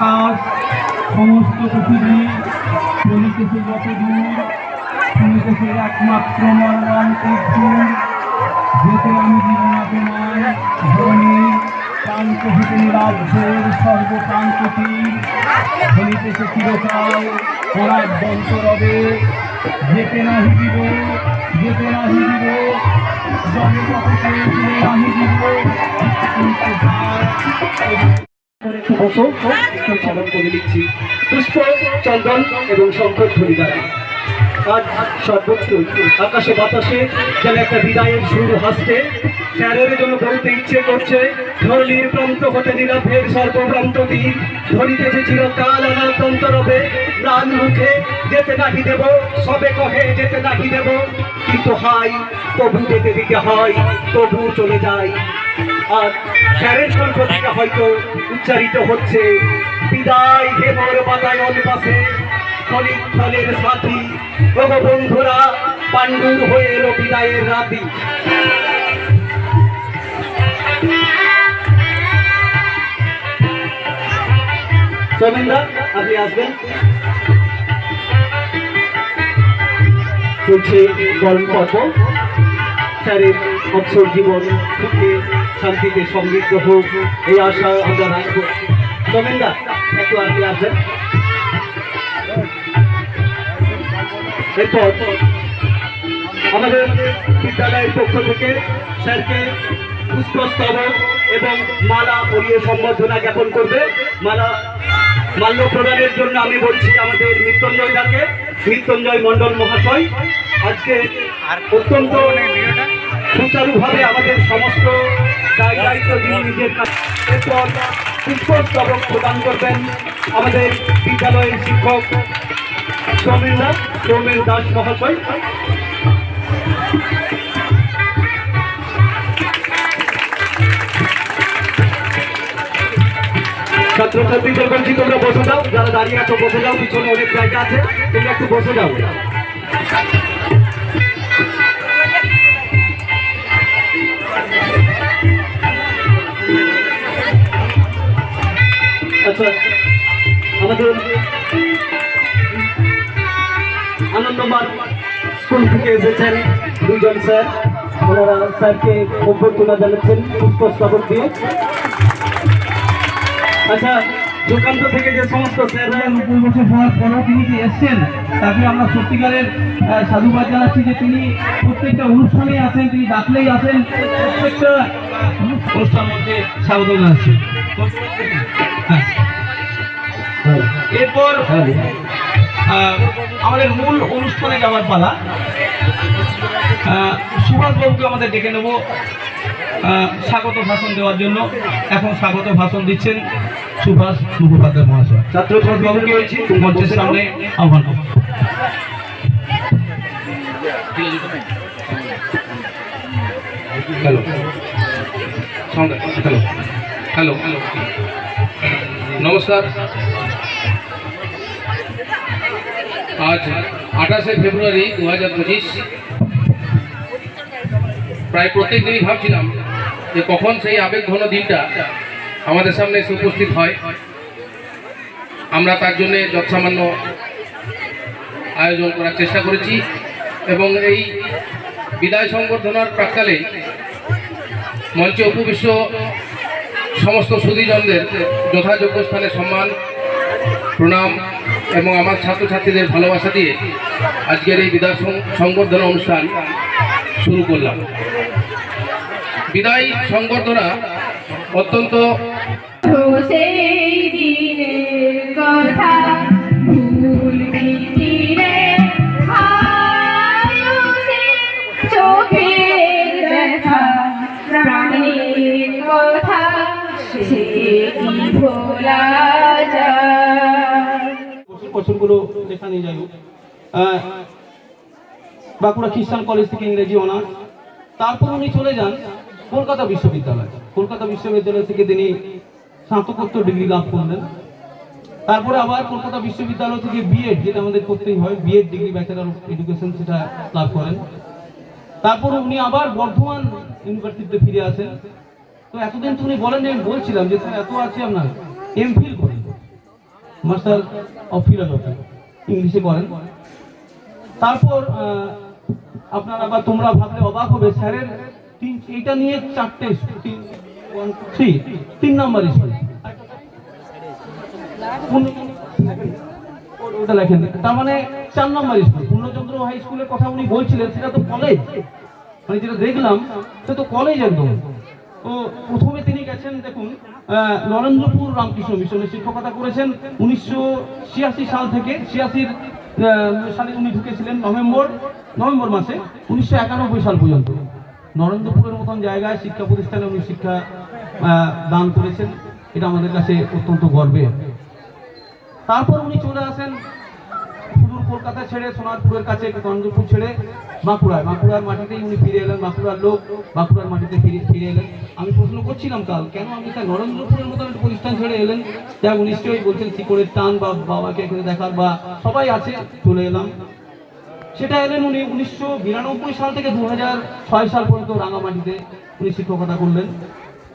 আকাশ সমস্ত পৃথিবী চলিতেছে যত দূর শুনিতেছে একমাত্র মর্মান্তিক সুর যেতে আমি জীবনাতে নয় ধরণীর প্রান্ত হতে রাজ্যের সর্বপ্রান্ত তীর। চলিতেছে চিরকাল ওরা দন্ত রবে যেতে নাহি দিব, যেতে নাহি দিব। জগৎকে নাহি দিব। একটু বসো। সর্বত্র আকাশে বাতাসে যেন একটা বিদায়ের সুর হাসছে। স্যারের জন্য বলতে ইচ্ছে করছে ধরণীর প্রান্ত হতে নিরাপের সর্বপ্রান্ত দ্বীপ ধরিতেছে চিরকাল আমার তন্তরবে প্রাণ মুখে যেতে নাহি দেব, সবে কহে যেতে নাহি দেব। কিন্তু হাই তবু যেতে দিতে হয় তবু চলে যায়। আর কণ্ঠ থেকে হয়তো উচ্চারিত হচ্ছে। বিদায় হে মোর বাতায়ন পাশে ক্ষণিক ফলের সাথী। প্রভ বন্ধুরা, পাণ্ডুর হয়ে এলো বিদায়ের রাতি। সোমেনদা আপনি আসবেন। চলছে গরম পর্ব। স্যারের অবসর জীবন সুখে শান্তিতে সমৃদ্ধ হোক, এই আশা আমরা রাখব। সোমেনদা একটু আপনি আসবেন এরপর আমাদের বিদ্যালয়ের পক্ষ থেকে স্যারকে পুষ্পস্তবক এবং মালা পরিয়ে সম্বর্ধনা জ্ঞাপন করবে। মালা মাল্য প্রদানের জন্য আমি বলছি আমাদের মৃত্যুঞ্জয় দাকে, মৃত্যুঞ্জয় মণ্ডল মহাশয়। আজকে অত্যন্ত সুচারুভাবে আমাদের সমস্ত দায় দায়িত্ব এরপর প্রদান করবেন আমাদের বিদ্যালয়ের শিক্ষক সৌমেন দাস দাস মহাশয়। ছাত্রছাত্রীদের বলছি, তোমরা বসে যাও, যারা দাঁড়িয়ে আছো, বসে যাও, পিছনে অনেক জায়গা আছে, তোমরা একটু বসে যাও। স্যার ওনারা স্যারকে অভ্যর্থনা জানাচ্ছেন পুষ্পস্তবক দিয়ে। আচ্ছা যোগান্ত থেকে যে সমস্ত স্যাররা নব্বই বছর হওয়ার পরেও তিনি যে এসছেন? তাকে আমরা সত্যিকারের সাধুবাদ জানাচ্ছি যে তিনি প্রত্যেকটা অনুষ্ঠানে আছেন তিনি ডাকলেই আসেন প্রত্যেকটা অনুষ্ঠান মধ্যে স্বাগত জানাচ্ছি। হ্যাঁ। এরপর আহ, আমাদের মূল অনুষ্ঠানে যাওয়ার পালা। সুভাষবাবুকে আমাদের ডেকে নেব। স্বাগত ভাষণ দেওয়ার জন্য। এখন স্বাগত ভাষণ দিচ্ছেন সুভাষ মুখোপাধ্যায় মহাশয়। বলছি তোমরা মঞ্চের সামনে আহ্বান করব। হ্যালো। হ্যালো। হ্যালো। হ্যালো। নমস্কার। আজ আঠাশে ফেব্রুয়ারি দু হাজার পঁচিশ। প্রায় প্রত্যেক দিনই ভাবছিলাম যে কখন সেই আবেগঘন দিনটা আমাদের সামনে এসে উপস্থিত হয়। আমরা তার জন্যে যৎসামান্য আয়োজন করার চেষ্টা করেছি এবং এই বিদায় সংবর্ধনার প্রাককালে মঞ্চে উপবিষ্ট সমস্ত সুদীজনদের যথাযোগ্য স্থানে সম্মান, প্রণাম এবং আমার ছাত্রছাত্রীদের ভালোবাসা দিয়ে আজকের এই বিদায় সংবর্ধনা অনুষ্ঠান শুরু করলাম। বিদায় সংবর্ধনা অত্যন্ত ভোলা যায়? বছরগুলো লেখা নিয়ে যাই। বাঁকুড়া খ্রিস্টান কলেজ থেকে ইংরেজি অনার্স। তারপর উনি চলে যান কলকাতা বিশ্ববিদ্যালয়। কলকাতা বিশ্ববিদ্যালয় থেকে তিনি স্নাতকোত্তর ডিগ্রি লাভ করলেন। তারপরে আবার কলকাতা বিশ্ববিদ্যালয় থেকে বিএড যেটা আমাদের করতেই হয় B Ed degree bachelor of education সেটা লাভ করেন। তারপর উনি আবার বর্ধমান ইউনিভার্সিটিতে ফিরে আসেন। তো এতদিন তো উনি বলেন আমি বলছিলাম যে স্যার, এত আছে আপনার এমফিল করেন মাস্টার অফ ফিলোসফি ইংলিশে করেন তারপর আপনারা বা তোমরা ভাবলে অবাক হবে, স্যারের তিন নিয়ে চারটে তিন তিন নাম্বার স্কুল ওটা লেখেন। তার মানে চার নম্বর স্কুল পূর্ণচন্দ্র হাই স্কুলের কথা উনি বলছিলেন, সেটা তো কলেজ মানে যেটা দেখলাম সে তো কলেজ একদম। তো প্রথমে তিনি গেছেন, দেখুন নরেন্দ্রপুর রামকৃষ্ণ মিশনে শিক্ষকতা করেছেন। উনিশশো ছিয়াশি সাল থেকে, ছিয়াশির সালে উনি ঢুকেছিলেন নভেম্বর নভেম্বর মাসে, উনিশশো একানব্বই সাল পর্যন্ত। নরেন্দ্রপুরের মতন জায়গায় শিক্ষা প্রতিষ্ঠানে উনি শিক্ষা দান করেছেন। এটা আমাদের কাছে অত্যন্ত গর্বের। তারপর উনি চলে আসেন কলকাতা ছেড়ে সোনারপুরের কাছে চন্দ্রপুর ছেড়ে বাঁকুড়ায়। বাঁকুড়ার মাটিতেই উনি ফিরে এলেন, বাঁকুড়ার লোক বাঁকুড়ার মাটিতে ফিরে ফিরে এলেন। আমি প্রশ্ন করছিলাম কাল, কেন আপনি তার নরেন্দ্রপুরের মতন একটা প্রতিষ্ঠান ছেড়ে এলেন? যা উনি নিশ্চয়ই বলছেন শিকড়ের টান বা বাবাকে এখানে দেখার বা সবাই আছে, চলে এলাম। সেটা এলেন উনি উনিশশো বিরানব্বই সাল থেকে দু সাল পর্যন্ত রাঙামাটিতে উনি শিক্ষকতা করলেন।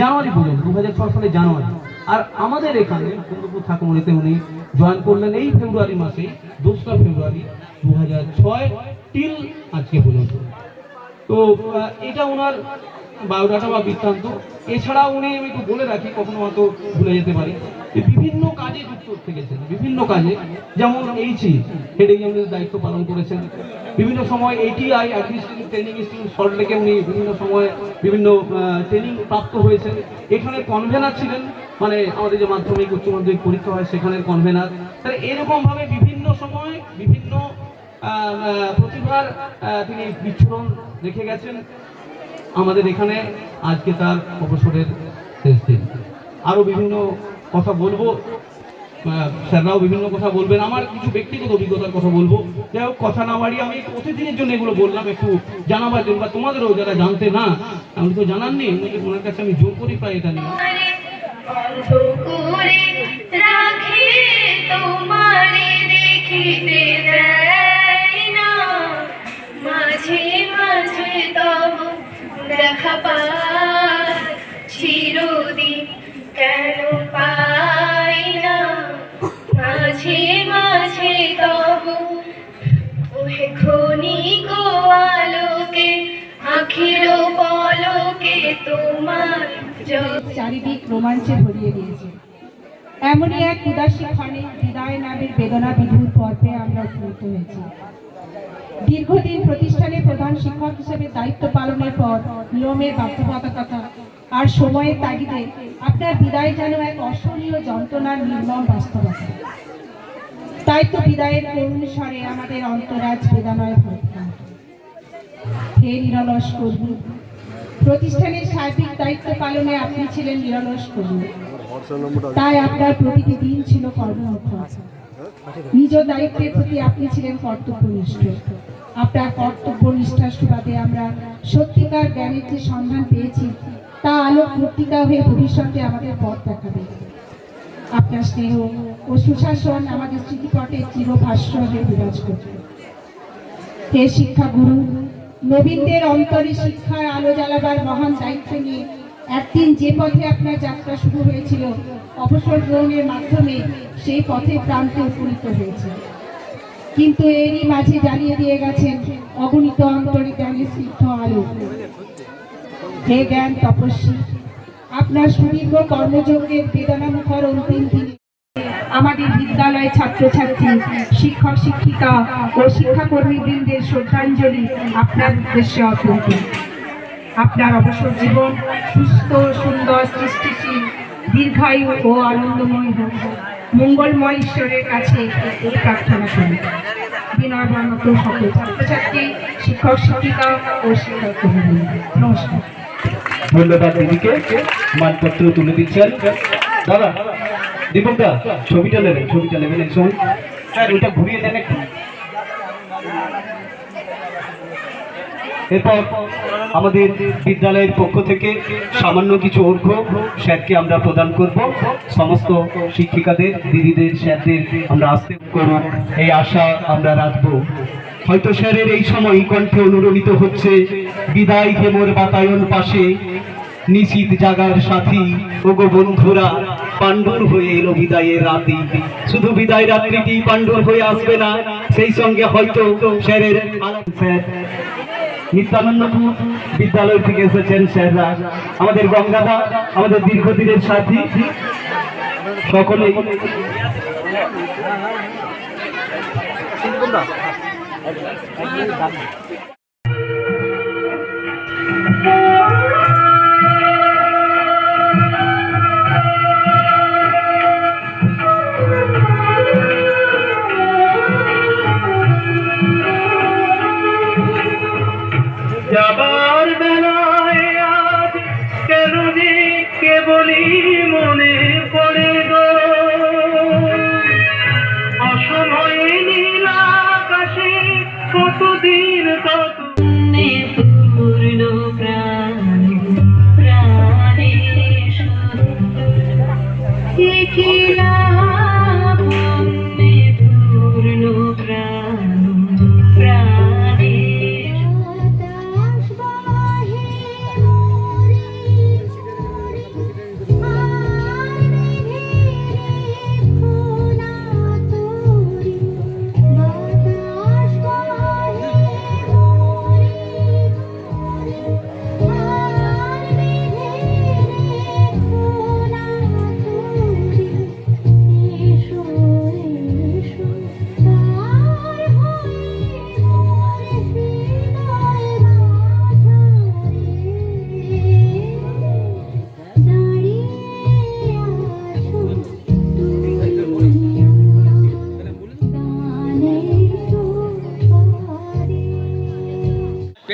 জানুয়ারি পর্যন্ত দু হাজার ছয় সালে জানুয়ারি। আর আমাদের এখানে চন্দ্রপুর ঠাকুমনিতে উনি জয়েন করলেন এই ফেব্রুয়ারি মাসেই, দোসরা ফেব্রুয়ারি দু হাজার ছয়, টিল আজকে পর্যন্ত। তো এটা ওনার বায়োডাটা বা বৃত্তান্ত। এছাড়া উনি আমি একটু বলে রাখি, কখনো হয়তো ভুলে যেতে পারি। বিভিন্ন কাজে যুক্ত থেকেছেন বিভিন্ন কাজে, যেমন এইচি হেডিং এমএস দায়িত্ব পালন করেছেন, বিভিন্ন সময় এটিআই অ্যাডমিনিস্ট্রেটিভ ট্রেনিং ইনস্টিটিউট সল্টলেকে উনি বিভিন্ন সময় বিভিন্ন ট্রেনিং প্রাপ্ত হয়েছেন। এখানে কনভেনার ছিলেন মানে আমাদের যে মাধ্যমিক, উচ্চ মাধ্যমিক পরীক্ষা হয়, সেখানের কনভেনার তাহলে এরকমভাবে বিভিন্ন সময় বিভিন্ন প্রতিভার তিনি বিচ্ছুরণ রেখে গেছেন। আমাদের এখানে আজকে তার অবসরের শেষ দিন। আরও বিভিন্ন কথা বলব। স্যাররাও বিভিন্ন কথা বলবেন। আমার কিছু ব্যক্তিগত অভিজ্ঞতার কথা বলব। যাই হোক, কথা না বাড়িয়ে আমি প্রতিদিনের জন্য এগুলো বললাম, একটু জানাবার জন্য বা তোমাদেরও যারা জানতে না, আমি তো জানাননি ওনার কাছে আমি জোর করি প্রায় এটা নিয়ে। দেখা পায়, চিরদিন চারিদিক রোমাঞ্চে ভরিয়ে দিয়েছে। এমনই এক উদাসী ক্ষণে বিদায় নামের বেদনা বিধুর পর্বে আমরা উপনীত হয়েছি। দীর্ঘদিন প্রতিষ্ঠানে প্রধান শিক্ষক হিসেবে দায়িত্ব পালনের পর নিয়মের বাধ্যবাধকতা আর সময়ের তাগিদে আপনার বিদায় যেন এক অসহনীয় যন্ত্রণার নির্মম বাস্তবতা। তাই তো বিদায়ের স্বরে আমাদের অন্তরাজ বেদনায় ভর্তি হে নিরলস কর্মী প্রতিষ্ঠানের সার্বিক দায়িত্ব পালনে আপনি ছিলেন নিরলস কর্মী তাই আপনার প্রতিটি দিন ছিল কর্মরত। নিজ দায়িত্বের প্রতি আপনি ছিলেন কর্তব্যনিষ্ঠ। আপনার কর্তব্য নিষ্ঠার সুবাদে আমরা সত্যিকার জ্ঞানের যে সন্ধান পেয়েছি তা আলোক মূর্তিকা হয়ে ভবিষ্যতে আমাদের পথ দেখাবে। আপনার স্নেহ ও সুশাসন আমাদের স্মৃতিপটে চিরভাষ্য হয়ে বিরাজ করবে। হে শিক্ষা গুরু নবীনদের অন্তরে শিক্ষার আলো জ্বালাবার মহান দায়িত্ব নিয়ে একদিন যে পথে আপনার যাত্রা শুরু হয়েছিল, অবসর গ্রহণের মাধ্যমে সেই পথে প্রান্তে উপনীত হয়েছে। কিন্তু এরই মাঝে জানিয়ে দিয়ে গেছেন অগণিত অন্তরে জ্ঞানের সিদ্ধ আলো। হে জ্ঞান তপস্বী, আপনার সুদীর্ঘ কর্মযজ্ঞের বেদনামুখর অন্তিম দিনে আমাদের বিদ্যালয় ছাত্রছাত্রী, শিক্ষক, শিক্ষিকা ও শিক্ষাকর্মীবৃন্দের শ্রদ্ধাঞ্জলি আপনার উদ্দেশ্যে করি আপনার অবসর জীবন সুস্থ, সুন্দর, সৃষ্টিশীল, দীর্ঘায়ু ও আনন্দময় হোক। মঙ্গলময় ঈশ্বরের কাছে এই প্রার্থনা করি। বিনয় বর্মক সকল ছাত্রছাত্রী, শিক্ষক, শিক্ষিকা ও শিক্ষক নমস্কার। ধন্যবাদ দিদিকে। মানপত্র তুলে দিচ্ছেন। দাদা, দীপকদা, ছবিটা নেবেন ছবিটা নেবেন, এই সময় স্যার, ওইটা ঘুরিয়ে দেন একটু। এরপর আমাদের বিদ্যালয়ের পক্ষ থেকে সামান্য কিছু অর্ঘ স্যারকে আমরা প্রদান করব। সমস্ত শিক্ষিকাদের, দিদিদের, স্যারদের আমরা আসতে করব এই আশা আমরা রাখব। হয়তো স্যারের এই সময় কণ্ঠে অনুরণিত হচ্ছে, বিদায় হেমর বাতায়ন পাশে। নিশীত জাগার সাথী, ওগো বন্ধুরা, পাণ্ডুর হয়ে এলো বিদায়ের রাতি। শুধু বিদায় রাত্রিটি পাণ্ডুর হয়ে আসবে না, সেই সঙ্গে হয়তো স্যারের স্যার। নিত্যানন্দপুর বিদ্যালয় থেকে এসেছেন স্যাররা। আমাদের গঙ্গাদা আমাদের দীর্ঘদিনের সাথী। সকলে கையில்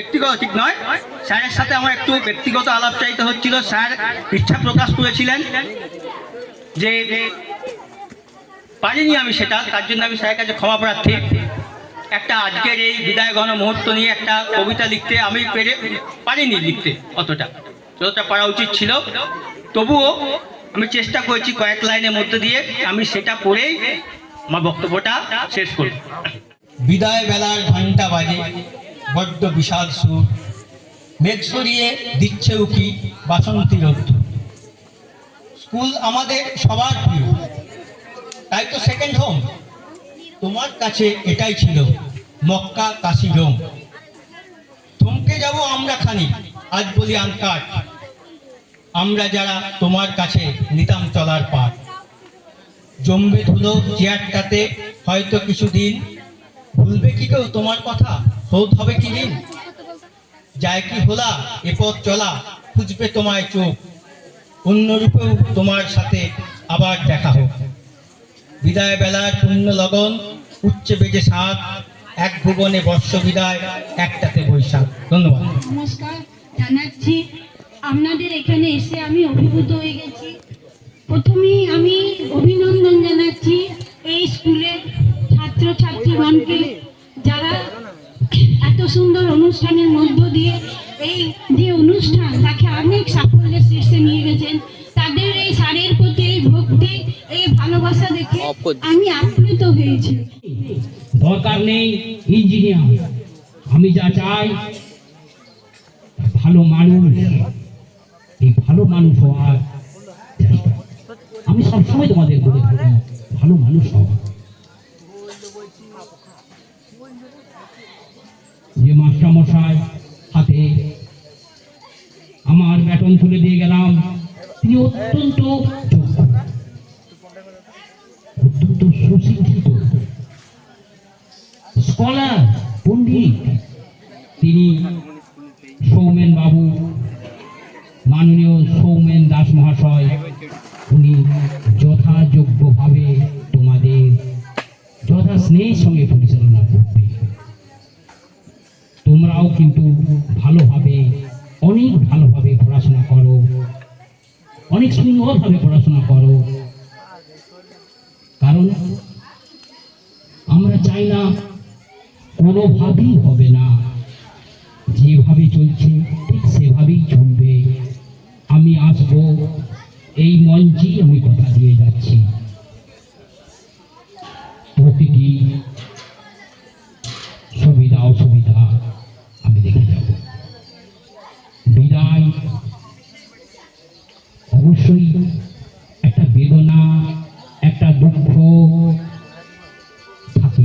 ব্যক্তিগত ঠিক নয়। স্যারের সাথে আমার একটু ব্যক্তিগত আলাপ চাইতে হচ্ছিল। স্যার ইচ্ছা প্রকাশ করেছিলেন যে পারিনি আমি সেটা, তার জন্য আমি স্যারের কাছে ক্ষমা প্রার্থী। একটা আজকের এই বিদায় ঘন মুহূর্ত নিয়ে একটা কবিতা লিখতে আমি পেরে পারিনি লিখতে অতটা। যতটা পারা উচিত ছিল। তবুও আমি চেষ্টা করেছি কয়েক লাইনের মধ্যে দিয়ে আমি সেটা পড়েই আমার বক্তব্যটা শেষ করি বিদায় বেলার ঘণ্টা বাজে। বড্ড বিশাল সুর। মেঘ সরিয়ে দিচ্ছে উকি বাসন্তী রোদ্দুর স্কুল আমাদের সবার প্রিয়। তাই তো সেকেন্ড হোম তোমার কাছে এটাই ছিল মক্কা কাশি রোম। থমকে যাব আমরা খানি, আজ বলি আনকাট। আমরা যারা তোমার কাছে নিতাম চলার পাট। জমবে ধুলো চেয়ারটাতে, হয়তো কিছুদিন। ভুলবে কি কেউ তোমার কথা? শোধ হবে কি দিন? যায় কি হোলা? এ পথ চলা, খুঁজবে তোমায় চোখ। অন্যরূপেও তোমার সাথে আবার দেখা হোক। বিদায় বেলার পূর্ণ লগন, উচ্চে বেজে সাত, এক ভুবনে বর্ষ বিদায়, একটাতে বৈশাখ। ধন্যবাদ। নমস্কার জানাচ্ছি। আপনাদের এখানে এসে আমি অভিভূত হয়ে গেছি। প্রথমেই আমি অভিনন্দন জানাচ্ছি এই স্কুলের ছাত্রছাত্রীগণকে, যারা এত সুন্দর অনুষ্ঠানের মধ্য দিয়ে এই যে অনুষ্ঠান তাকে অনেক সাফল্যের শীর্ষে নিয়ে গেছেন। তাদের এই স্যারের প্রতি এই ভক্তি এই ভালোবাসা দেখে আমি আপ্লুত হয়েছি। দরকার নেই ইঞ্জিনিয়ার। আমি যা চাই ভালো মানুষ এই ভালো মানুষ হওয়ার আমি সবসময় তোমাদের বলে ভালো মানুষ হওয়া যে মাস্টারমশাই হাতে আমার ব্যাটন তুলে দিয়ে গেলাম। তিনি অত্যন্ত অত্যন্ত সুশিক্ষিত স্কলার পণ্ডিত। অনেক সুন্দরভাবে পড়াশোনা করো। কারণ আমরা চাই না কোনোভাবেই হবে না। যেভাবে চলছে, ঠিক সেভাবেই চলবে। আমি আসব, এই মঞ্চেই আমি কথা দিয়ে যাচ্ছি। অবশ্যই একটা বেদনা, একটা দুঃখ থাকে।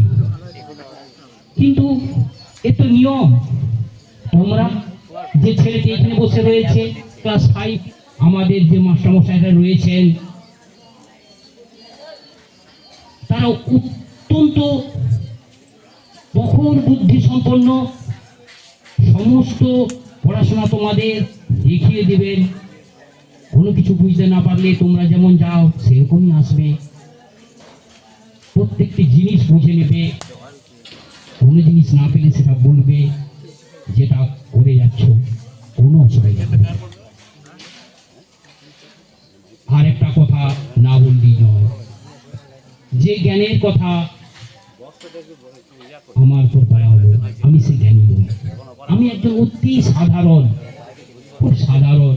কিন্তু এ তো নিয়ম। তোমরা যে ছেলেটি এখানে বসে রয়েছে, ক্লাস ফাইভ, আমাদের যে মাস্টারমশাইরা রয়েছেন, তারা অত্যন্ত প্রখর বুদ্ধি সম্পন্ন, সমস্ত পড়াশোনা তোমাদের দেখিয়ে দেবেন। কোনো কিছু বুঝতে না পারলে তোমরা যেমন যাও, সেরকমই আসবে। প্রত্যেকটি জিনিস বুঝে নেবে। কোনো জিনিস না পেলে সেটা বলবে যেটা করে যাচ্ছ। কোনো অসুবিধা হবে। আর একটা কথা না বললেই নয়। যে জ্ঞানের কথা আমার উপর বলা হলো, আমি সেই জ্ঞানী আমি একজন অতি সাধারণ, খুব সাধারণ।